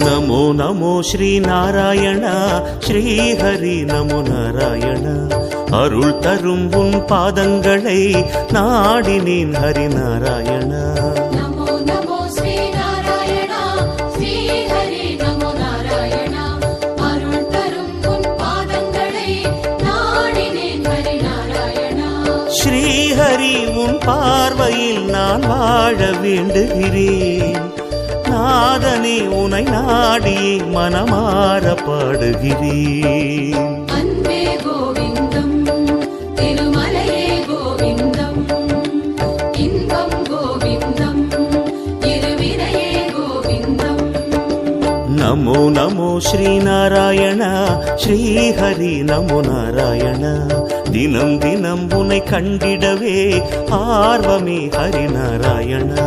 நமோ நமோ ஸ்ரீ நாராயண ஸ்ரீ ஹரி நமோ நாராயண அருள் தரும் உன் பாதங்களை நாடினேன் ஹரி நாராயணா நமோ நமோ ஸ்ரீ நாராயணா ஸ்ரீ ஹரி நமோ நாராயணா அருள் தரும் உன் பாதங்களை நாடினேன் ஹரி நாராயணா ஸ்ரீஹரி உன் பார்வையில் நான் வாழ வேண்டுகிறேன் நாதனே உனை நாடி மனமாற பாடுகிறேன் நமோ நமோ ஸ்ரீநாராயண ஸ்ரீஹரி நமோ நாராயண தினம் தினம் உன்னை கண்டிடவே ஆர்வமே ஹரி நாராயணா.